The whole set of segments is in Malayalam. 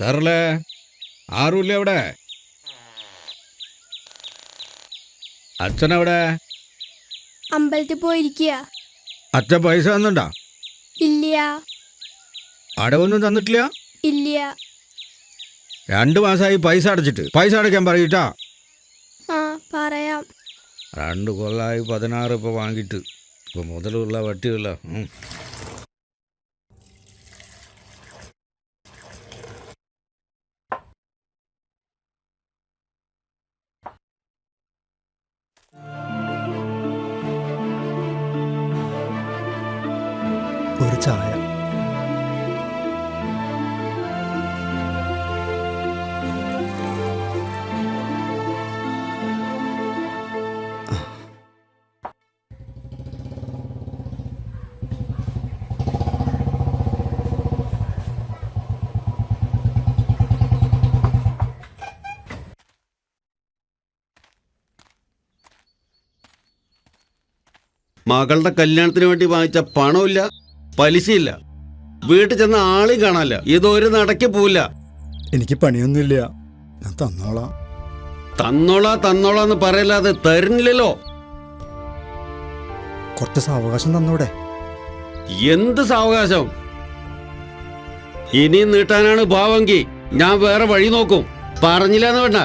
സാറല്ലേ? ആരുമില്ല അവിടെ? അച്ഛനവിടെ? അമ്പലത്തിൽ പോയിരിക്കുക അച്ഛൻ പൈസ തന്നുണ്ടോ? ഇല്ല അടവൊന്നും തന്നിട്ടില്ല? ഇല്ല രണ്ടു മാസമായി പൈസ അടച്ചിട്ട്. പൈസ അടയ്ക്കാൻ പറയിട്ടാ. ആ പറയാം. രണ്ട് കൊല്ലായി പതിനാറ് ഇപ്പോൾ വാങ്ങിയിട്ട്. ഇപ്പോൾ മുതലുള്ള വട്ടിയുള്ള മകളുടെ കല്യാണത്തിന് വേണ്ടി വാങ്ങിച്ച പണമില്ല പലിശയില്ല. വീട്ടിൽ ചെന്ന ആളെയും കാണാനില്ല. ഇതൊരു നടക്കി പോവില്ല. എനിക്ക് പണിയൊന്നുമില്ല. ഞാൻ തന്നോളാം. തന്നോളാ തന്നോളാ എന്ന് പറയല്ലാതെ തരുന്നില്ലല്ലോ. കുറച്ച് സാവകാശം തന്നൂടെ. എന്ത് സാവകാശം? ഇനിയും നീട്ടാനാണ് ഭാവമെങ്കിൽ ഞാൻ വേറെ വഴി നോക്കും. പറഞ്ഞില്ലെന്ന് വേണ്ട.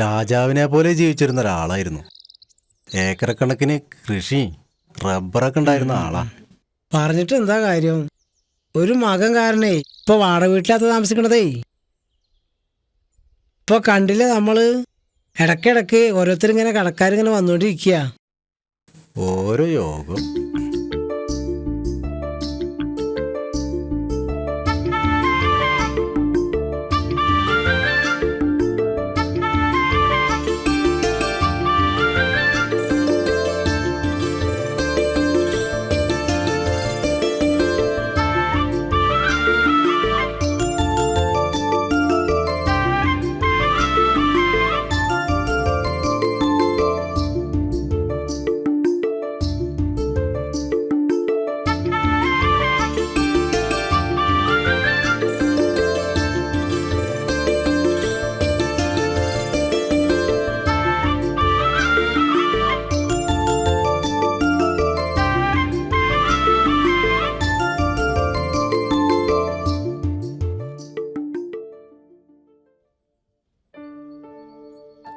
രാജാവിനെ പോലെ ജീവിച്ചിരുന്ന ഒരാളായിരുന്നു. ഏക്കറക്കണക്കിന് കൃഷി റബ്ബറൊക്കെ ഉണ്ടായിരുന്ന ആളാ. പറഞ്ഞിട്ട് എന്താ കാര്യം? ഒരു മകൻ കാരണേ ഇപ്പൊ വാടക വീട്ടിലാത്ത താമസിക്കണതേ. ഇപ്പൊ കണ്ടില്ല നമ്മൾ? ഇടക്കിടക്ക് ഓരോരുത്തരിങ്ങനെ കടക്കാരിങ്ങനെ വന്നുകൊണ്ടിരിക്കുക ഓരോ യോഗം.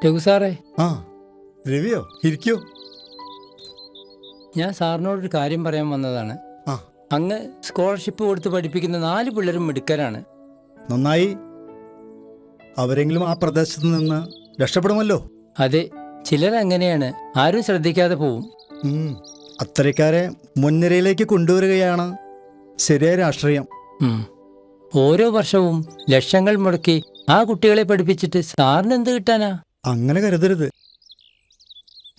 രഘു സാറേ. ആ രവിയോ ഇരിക്കോ. ഞാൻ സാറിനോടൊരു കാര്യം പറയാൻ വന്നതാണ്. ആ. അങ്ങ് സ്കോളർഷിപ്പ് കൊടുത്ത് പഠിപ്പിക്കുന്ന നാല് പിള്ളേരും മിടുക്കരാണ്. നന്നായി. അവരെങ്കിലും ആ പ്രദേശത്ത് നിന്ന് രക്ഷപ്പെടുമല്ലോ? അതെ ചിലരങ്ങനെയാണ്. ആരും ശ്രദ്ധിക്കാതെ പോവും. ഉം. അത്തരക്കാരെ മുൻനിരയിലേക്ക് കൊണ്ടുവരികയാണ് ശരിയായ രാഷ്ട്രീയം. ഉം. ഓരോ വർഷവും ലക്ഷങ്ങൾ മുടക്കി ആ കുട്ടികളെ പഠിപ്പിച്ചിട്ട് സാറിന് എന്ത് കിട്ടാനാ? അങ്ങനെ കരുതരുത്.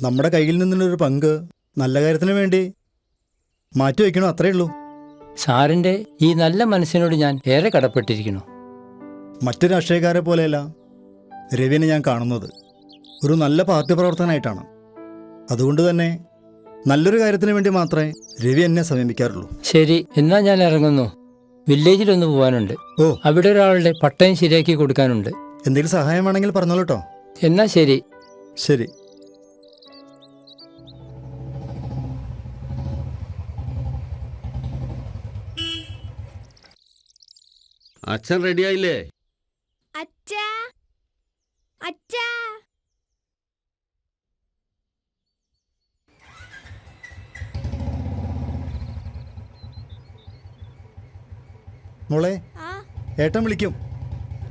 നമ്മുടെ കയ്യിൽ നിന്നുള്ളൊരു പങ്ക് നല്ല കാര്യത്തിന് വേണ്ടി മാറ്റി മാറ്റിവെക്കണോ അത്രേ ഉള്ളൂ. സാറിന്റെ ഈ നല്ല മനസ്സിനോട് ഞാൻ ഏറെ കടപ്പെട്ടിരിക്കുന്നു. മറ്റു രാഷ്ട്രീയക്കാരെ പോലെയല്ല രവിനെ ഞാൻ കാണുന്നത്. ഒരു നല്ല പാർട്ടി പ്രവർത്തകനായിട്ടാണ്. അതുകൊണ്ട് തന്നെ നല്ലൊരു കാര്യത്തിന് വേണ്ടി മാത്രമേ രവി എന്നെ സമീപിക്കാറുള്ളൂ. ശരി എന്നാ ഞാൻ ഇറങ്ങുന്നു. വില്ലേജിലൊന്ന് പോകാനുണ്ട് ഓ. അവിടെ ഒരാളുടെ പട്ടയം ശരിയാക്കി കൊടുക്കാനുണ്ട്. എന്തെങ്കിലും സഹായം വേണമെങ്കിൽ പറഞ്ഞോളൂ കേട്ടോ എന്നാ ശരി. ശരി. അച്ഛൻ റെഡിയായില്ലേ? അച്ഛാ. അച്ഛാ. മോളെ ആ. ഏട്ടൻ വിളിക്കും.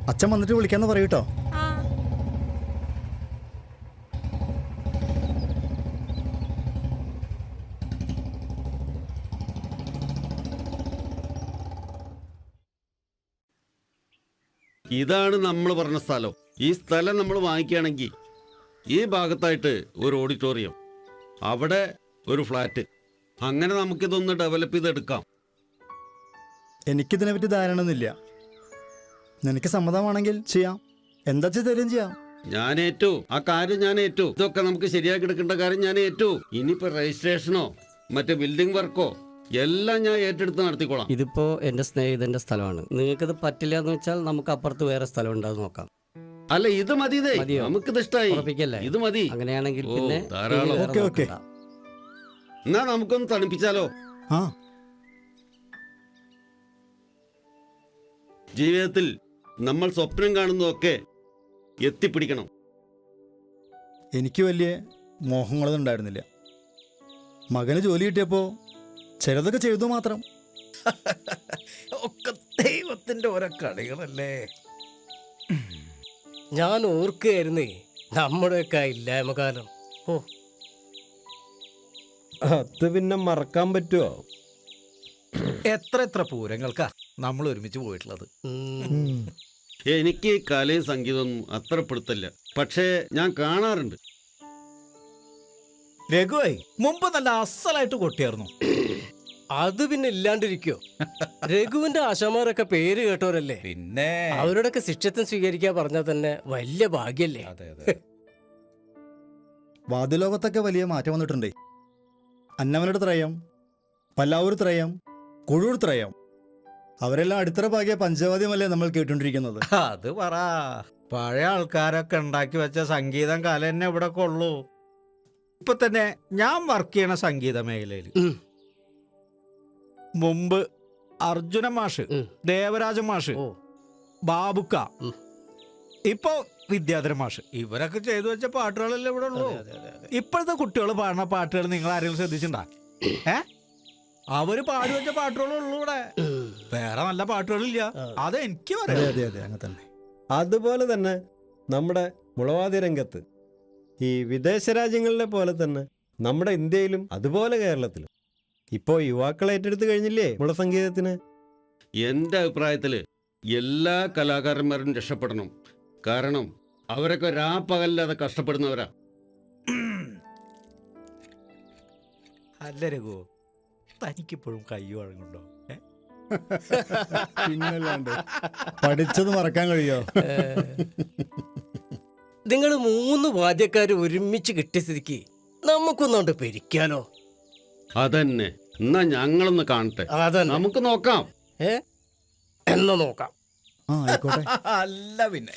അച്ഛൻ വന്നിട്ട് വിളിക്കാന്ന് പറയൂ കേട്ടോ ആ ഇതാണ് നമ്മൾ പറഞ്ഞ സ്ഥലം. ഈ സ്ഥലം നമ്മൾ വാങ്ങിക്കുകയാണെങ്കിൽ ഈ ഭാഗത്തായിട്ട് ഒരു ഓഡിറ്റോറിയം അവിടെ ഒരു ഫ്ലാറ്റ്. അങ്ങനെ നമുക്കിതൊന്ന് ഡെവലപ്പ് ചെയ്തെടുക്കാം. എനിക്കിതിനെപ്പറ്റി ധാരണ ഒന്നുമില്ല നിനക്ക് സമ്മതമാണെങ്കിൽ ചെയ്യാം. എന്താ വെച്ചാൽ തരും ചെയ്യാം? ഞാൻ ഏറ്റു. ആ കാര്യം ഞാൻ ഏറ്റു. ഇതൊക്കെ നമുക്ക് ശരിയാക്കി എടുക്കേണ്ട കാര്യം ഞാൻ ഏറ്റു. ഇനിയിപ്പോ രജിസ്ട്രേഷനോ മറ്റേ ബിൽഡിംഗ് വർക്കോ എല്ലാം ഞാൻ ഏറ്റെടുത്ത് നടത്തിക്കോളാം. ഇതിപ്പോ എന്റെ സ്നേഹിതന്റെ സ്ഥലമാണ്. നിങ്ങൾക്കിത് പറ്റില്ല എന്ന് വെച്ചാൽ നമുക്ക് അപ്പുറത്ത് വേറെ സ്ഥലം ഉണ്ടാകും നോക്കാം. അല്ല ഇത് മതി നമുക്ക് മതിയോ? നമുക്കിത് ഇഷ്ടായി ഉറപ്പിക്കല്ലേ? ഇത് മതി. അങ്ങനെയാണെങ്കിൽ ഓ, പിന്നെ ധാരാളം. ഇനി വേറെ ഓക്കേ, ഓക്കേ. നോക്കണ്ട. എന്നാ നമുക്കൊന്ന് തണുപ്പിച്ചാലോ? ആ. ജീവിതത്തിൽ നമ്മൾ സ്വപ്നം കാണുന്നതൊക്കെ എത്തിപ്പിടിക്കണം. എനിക്ക് വലിയ മോഹങ്ങളൊന്നും ഉണ്ടായിരുന്നില്ല. മകന് ജോലി കിട്ടിയപ്പോൾ ചിലതൊക്കെ ചെയ്തു മാത്രം. ഒക്കെ ദൈവത്തിന്റെ ഓരോ കളികളല്ലേ? ഞാൻ ഓർക്കുകയായിരുന്നേ നമ്മുടെയൊക്കെ ഇല്ലായ്മ കാലം ഓ. അത് പിന്നെ മറക്കാൻ പറ്റുമോ എത്ര എത്ര പൂരങ്ങൾക്കാ നമ്മൾ ഒരുമിച്ച് പോയിട്ടുള്ളത്. ഉം. എനിക്ക് ഈ കലയും സംഗീതമൊന്നും അത്ര പിടുത്തല്ല പക്ഷേ ഞാൻ കാണാറുണ്ട്. രഘുവായി മുമ്പ് നല്ല അസലായിട്ട് കൊട്ടിയായിരുന്നു അത് പിന്നെ ഇല്ലാണ്ടിരിക്കോ? രഘുവിന്റെ ആശാമാരൊക്കെ പേര് കേട്ടവരല്ലേ? പിന്നെ. അവരോടൊക്കെ ശിക്ഷത്വം സ്വീകരിക്കാൻ പറഞ്ഞാൽ തന്നെ വലിയ ഭാഗ്യല്ലേ? അതെ അതെ. വാദ്യലോകത്തൊക്കെ വലിയ മാറ്റം വന്നിട്ടുണ്ടേ. അന്നമനയുടെ ത്രയം പല്ലാവൂർ ത്രയം കുഴൂർ ത്രയം. അവരെല്ലാം അടിത്തറ ഭാഗ്യ പഞ്ചവാദ്യമല്ലേ നമ്മൾ കേട്ടുകൊണ്ടിരിക്കുന്നത്. അത് പറ. പഴയ ആൾക്കാരൊക്കെ ഉണ്ടാക്കി വെച്ച സംഗീതം കല തന്നെ ഇവിടെ കൊള്ളൂ ഇപ്പൊ തന്നെ ഞാൻ വർക്ക് ചെയ്യണ സംഗീത മേഖലയിൽ ഉം. മുമ്പ് അർജുന മാഷ്. ദേവരാജ മാഷ് ബാബുക്ക. ഇപ്പൊ വിദ്യാധര മാഷ്. ഇവരൊക്കെ ചെയ്തു വെച്ച പാട്ടുകളല്ലേ ഇവിടെ ഉള്ളൂ. അതെ, അതെ, അതെ. ഇപ്പോഴത്തെ കുട്ടികൾ പാടുന്ന പാട്ടുകൾ നിങ്ങൾ ആരെങ്കിലും ശ്രദ്ധിച്ചിട്ടുണ്ടാ? ഏ? അവർ പാടി വെച്ച പാട്ടുകളേ ഉള്ളൂ ഇവിടെ. വേറെ നല്ല പാട്ടുകളില്ല. അത് എനിക്ക് അതെ പറയാം അതെ അതെ അങ്ങനെ തന്നെ. അതുപോലെ തന്നെ നമ്മുടെ മുളവാതി രംഗത്ത് ഈ വിദേശ രാജ്യങ്ങളിലെ പോലെ തന്നെ നമ്മുടെ ഇന്ത്യയിലും അതുപോലെ കേരളത്തിലും ഇപ്പോൾ യുവാക്കൾ ഏറ്റെടുത്ത് കഴിഞ്ഞില്ലേ മുളസംഗീതത്തിന് എന്റെ അഭിപ്രായത്തിൽ എല്ലാ കലാകാരന്മാരും രക്ഷപ്പെടണം. കാരണം അവരൊക്കെ രാപ്പകല്ലാതെ കഷ്ടപ്പെടുന്നവരാ. അല്ല രഘു തനിക്കിപ്പോഴും കൈ വഴങ്ങുണ്ടോ? പിന്നല്ലാണ്ട് പഠിച്ചത് മറക്കാൻ കഴിയോ? നിങ്ങൾ മൂന്ന് വാദ്യക്കാർ ഒരുമിച്ച് കിട്ടിയ സ്ഥിതിക്ക് നമുക്കൊന്നുകൊണ്ട് പിരിക്കാലോ? അതന്നെ. എന്നാ ഞങ്ങളൊന്ന് കാണട്ടെ. അതന്നെ. നമുക്ക് നോക്കാം. ഏ? എന്നാ നോക്കാം. ആ ആയിക്കോട്ടെ. അല്ല പിന്നെ.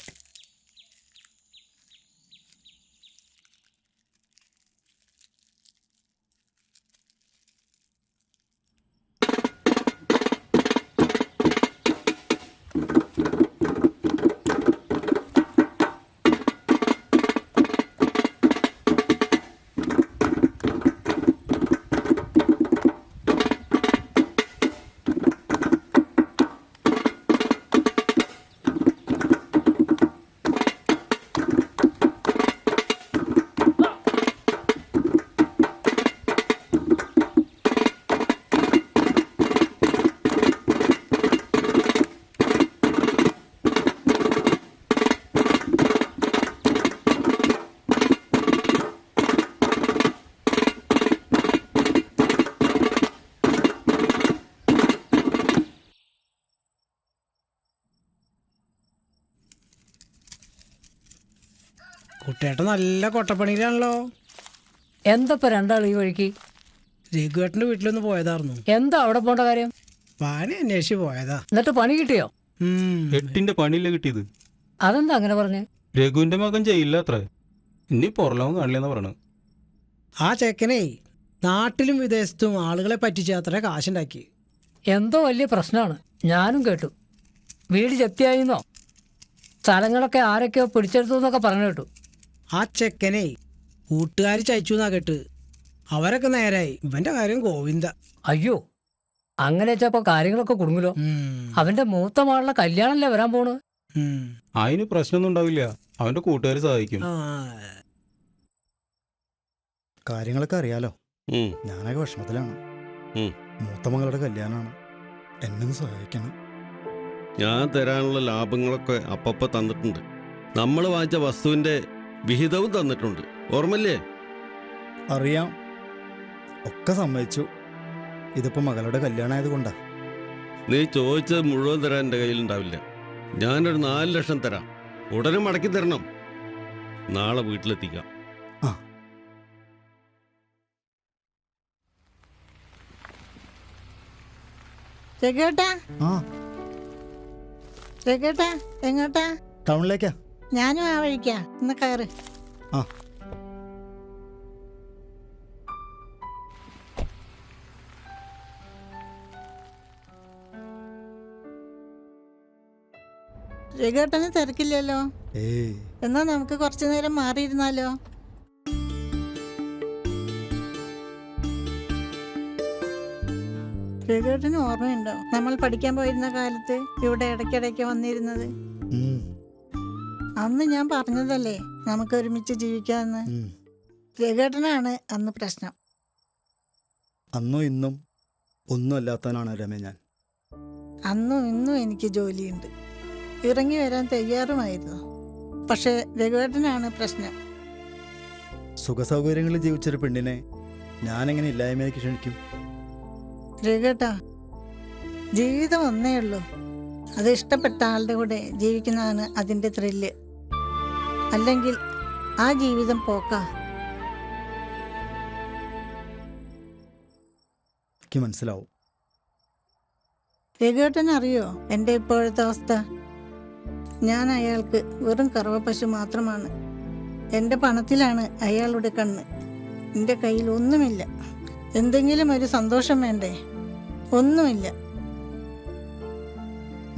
കുട്ടേട്ടൻ നല്ല കൊട്ടപ്പണിയിലാണല്ലോ. എന്തപ്പോ രണ്ടാൾ ഈ വഴിക്ക്? രഘുവേട്ടന്റെ വീട്ടിലൊന്ന് പോയതായിരുന്നു എന്താ അവിടെ പോണ്ട കാര്യം? പാനി അന്വേഷിച്ച് പോയതാ. എന്നിട്ട് പണി കിട്ടിയോ. എട്ടിന്റെ പണിയില്ല കിട്ടിയത്? അതെന്താ അങ്ങനെ പറഞ്ഞു? രഘുവിന്റെ മകൻ ചെയ്യില്ല അത്ര ഇനി പുറലോകം കാണില്ലെന്ന് പറഞ്ഞു ആ ചെക്കനെ നാട്ടിലും വിദേശത്തും ആളുകളെ പറ്റിച്ച് അത്ര കാശുണ്ടാക്കി. എന്തോ വലിയ പ്രശ്നമാണ്. ഞാനും കേട്ടു. വീട് ജപ്തിയായിന്നോ സ്ഥലങ്ങളൊക്കെ ആരൊക്കെയോ പിടിച്ചെടുത്തു എന്നൊക്കെ പറഞ്ഞു കേട്ടു. ആ ചെക്കനെ കൂട്ടുകാർ ചയച്ചു എന്നാ കേട്ട്. അവരൊക്കെ നേരായി. ഇവന്റെ കാര്യം ഗോവിന്ദ. അയ്യോ അങ്ങനെ വെച്ചപ്പോ കാര്യങ്ങളൊക്കെ കുടുങ്ങലോ? അവന്റെ മൂത്ത മകളുടെ കല്യാണല്ലേ വരാൻ പോണ്. അതിന് പ്രശ്നമൊന്നും ഉണ്ടാവില്ല. അവന്റെ കൂട്ടുകാർ സഹായിക്കും. കാര്യങ്ങളൊക്കെ അറിയാലോ. ഞാനൊക്കെ വിഷമത്തിലാണ്. മൂത്ത മകളുടെ കല്യാണമാണ്. എന്നെ സഹായിക്കണം. ഞാൻ തരാനുള്ള ലാഭങ്ങളൊക്കെ അപ്പപ്പ തന്നിട്ടുണ്ട്. നമ്മൾ വാങ്ങിച്ച വസ്തുവിന്റെ വിഹിതവും തന്നിട്ടുണ്ട്. ഓർമ്മല്ലേ അറിയാം. ഒക്കെ സമ്മതിച്ചു. ഇതിപ്പോ മകളുടെ കല്യാണമായത് കൊണ്ടാ നീ ചോദിച്ചത് മുഴുവൻ തരാൻ എന്റെ കയ്യിലുണ്ടാവില്ല ഞാനൊരു നാല് ലക്ഷം തരാം. ഉടനെ മടക്കി തരണം. നാളെ വീട്ടിലെത്തിക്കാം. ചെക്കേട്ടാ. ചെക്കേട്ടാ എങ്ങോട്ടാ? ടൗണിലേക്കാ. ഞാനും ആ വഴിക്കാ. ഇന്ന് കയറ്. ആ. രഘുവേട്ടന് തിരക്കില്ലല്ലോ. എന്നാ നമുക്ക് കുറച്ചു നേരം മാറിയിരുന്നാലോ? രഘുട്ടന് ഓർമ്മയുണ്ടോ? നമ്മൾ പഠിക്കാൻ പോയിരുന്ന കാലത്ത് ഇവിടെ ഇടയ്ക്കിടയ്ക്ക് വന്നിരുന്നത്? അന്ന് ഞാൻ പറഞ്ഞതല്ലേ നമുക്ക് ഒരുമിച്ച് ജീവിക്കാമെന്ന് ഉം. അന്ന് പ്രശ്നം. അന്നും ഇന്നും ഒന്നും അല്ലാത്തവനാണ് രമേ ഞാൻ. അന്നും ഇന്നും എനിക്ക് ജോലിയുണ്ട്. ഇറങ്ങി വരാൻ തയ്യാറുമായിരുന്നു. പക്ഷേ രഘുവേട്ടനാണ് പ്രശ്നം. സുഖസൗകര്യങ്ങളിൽ ജീവിച്ചൊരു പെണ്ണിനെ ഞാനെങ്ങനെ ഇല്ലായ്മയിലേക്ക് ക്ഷണിക്കും? രഘുവേട്ടാ ജീവിതം ഒന്നേ ഉള്ളൂ. അത് ഇഷ്ടപ്പെട്ട ആളുടെ കൂടെ ജീവിക്കുന്നതാണ് അതിന്റെ ത്രില്ല്. അല്ലെങ്കിൽ ആ ജീവിതം പോക്കാ. എനിക്ക് മനസ്സിലാവും. രഘുവേട്ടൻ അറിയോ എന്റെ ഇപ്പോഴത്തെ അവസ്ഥ? ഞാൻ അയാൾക്ക് വെറും കറവ പശു മാത്രമാണ്. എന്റെ പണത്തിലാണ് അയാളുടെ കണ്ണ്. എന്റെ കയ്യിൽ ഒന്നുമില്ല. എന്തെങ്കിലും ഒരു സന്തോഷം വേണ്ടേ? ഒന്നുമില്ല.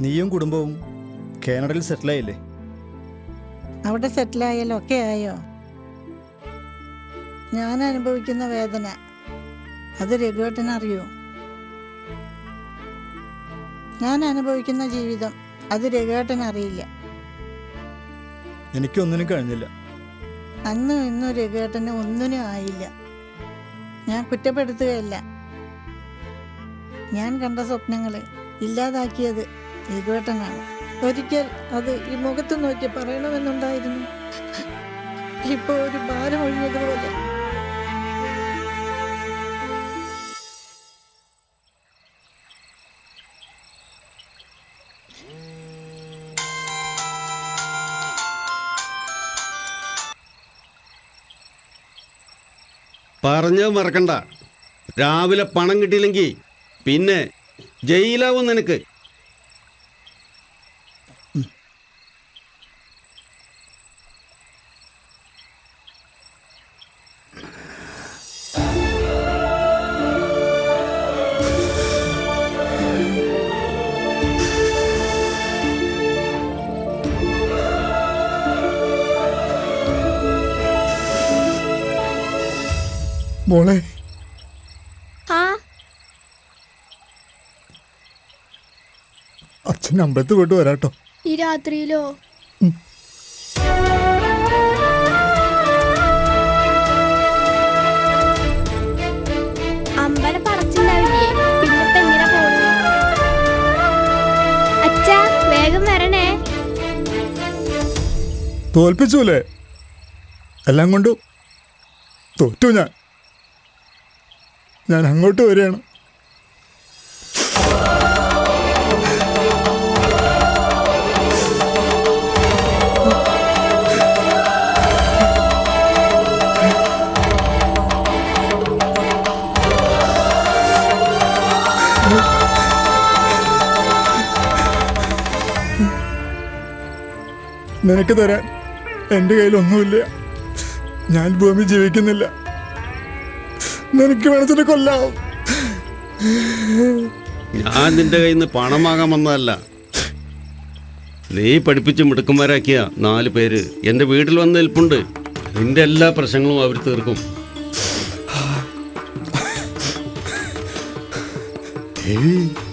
നീയും കുടുംബവും കാനഡയിൽ സെറ്റിലായില്ലേ? അവിടെ സെറ്റിലായാലും ഒക്കെ ആയോ? ഞാൻ അനുഭവിക്കുന്ന വേദന. അത് രഘുവേട്ടൻ അറിയോ? ഞാൻ അനുഭവിക്കുന്ന ജീവിതം അത് രഘുവേട്ടൻ അറിയില്ല. എനിക്കൊന്നിനും കഴിഞ്ഞില്ല. അന്നും ഇന്നും രഘുവേട്ടന് ഒന്നിനും ആയില്ല. ഞാൻ കുറ്റപ്പെടുത്തുകയല്ല. ഞാൻ കണ്ട സ്വപ്നങ്ങൾ ഇല്ലാതാക്കിയത് രഘുവേട്ടനാണ്. ഒരിക്കൽ അത് ഈ മുഖത്ത് നോക്കി പറയണമെന്നുണ്ടായിരുന്നു. ഇപ്പൊ ഒരു ഭാരം ഒഴിഞ്ഞതുപോലെ. പറഞ്ഞത് മറക്കണ്ട. രാവിലെ പണം കിട്ടിയില്ലെങ്കിൽ പിന്നെ ജയിലാവും നിനക്ക്. മോളെ. അച്ഛൻ അമ്പലത്തിൽ പോയിട്ട് വരാട്ടോ. ഈ രാത്രിയിലോ? അമ്പലം അച്ഛാ വേഗം വരണേ. തോൽപ്പിച്ചൂലേ? എല്ലാം കൊണ്ടും തോറ്റു ഞാൻ. ഞാൻ അങ്ങോട്ട് വരികയാണ്. നിനക്ക് തരാൻ എന്റെ കയ്യിലൊന്നുമില്ല. ഞാൻ ഭൂമി ജീവിക്കുന്നില്ല. നിനക്ക് വേണത്തിന് കൊല്ലാം. ഞാൻ നിന്റെ കയ്യിൽ നിന്ന് പണം വാങ്ങാൻ വന്നതല്ല. നീ പഠിപ്പിച്ച് മിടുക്കന്മാരാക്കിയ നാല് പേര് എന്റെ വീട്ടിൽ വന്ന് നിൽപ്പുണ്ട്. നിന്റെ എല്ലാ പ്രശ്നങ്ങളും അവർ തീർക്കും. ഏയ്.